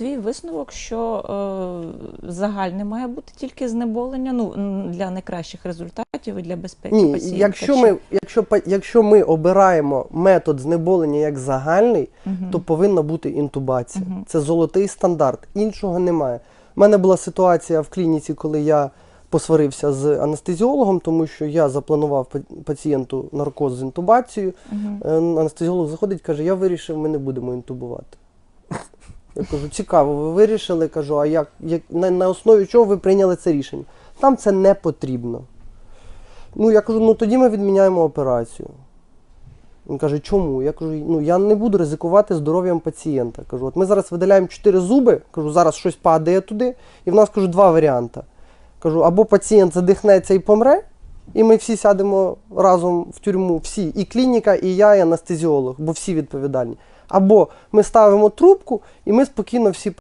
твій висновок, що е, загальне має бути тільки знеболення ну, для найкращих результатів і для безпеки Ні, пацієнта? якщо чи- ми, якщо, якщо ми обираємо метод знеболення як загальний, Мгм. то повинна бути інтубація. Мгм. Це золотий стандарт. Іншого немає. У мене була ситуація в клініці, коли я посварився з анестезіологом, тому що я запланував пацієнту наркоз з інтубацією. Е, Анестезіолог заходить, каже: Я вирішив, ми не будемо інтубувати. Я кажу, цікаво, ви вирішили, кажу, а як, як на, на основі чого ви прийняли це рішення? Там це не потрібно. Ну, я кажу, ну тоді ми відміняємо операцію. Він каже, чому? Я кажу, ну я не буду ризикувати здоров'ям пацієнта. Кажу, от ми зараз видаляємо чотири зуби, кажу, зараз щось падає туди, і в нас кажу два варіанти. Кажу, або пацієнт задихнеться і помре, і ми всі сядемо разом в тюрму, всі, і клініка, і я, і анестезіолог, бо всі відповідальні. Або ми ставимо трубку, і ми спокійно всі